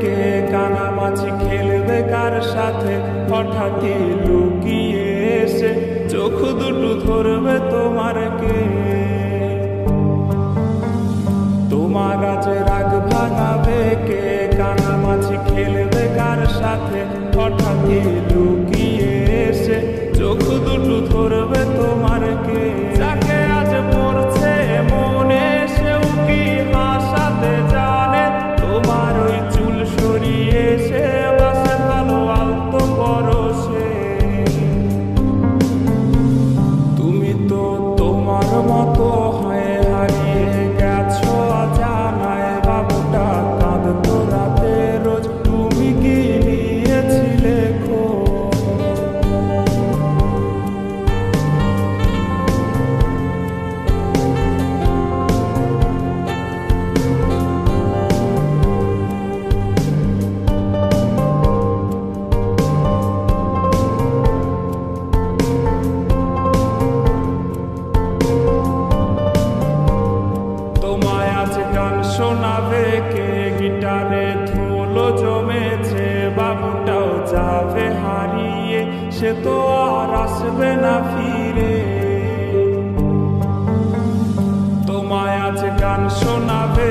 কে কানামাছি খেলবে কার সাথে? হঠাৎ লুকিয়ে এসে চোখ দুটো ধরবে তোমার কে? তোমার গাছে রাগ ভাঙাবে কে? কানামাছি খেলবে কার সাথে? হঠাৎই সে তো আর আসবে না ফিরে। তোমায় আজ গান শোনাবে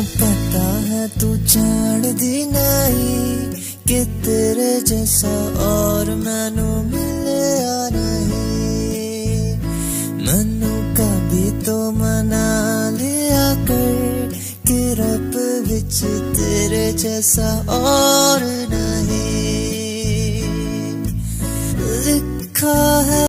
पता है तू जान दी नहीं कि तेरे जैसा और मैनू मिलया नहीं। मैनू कभी तो मना लिया कर कि रब विच तेरे जैसा और नहीं। लिखा है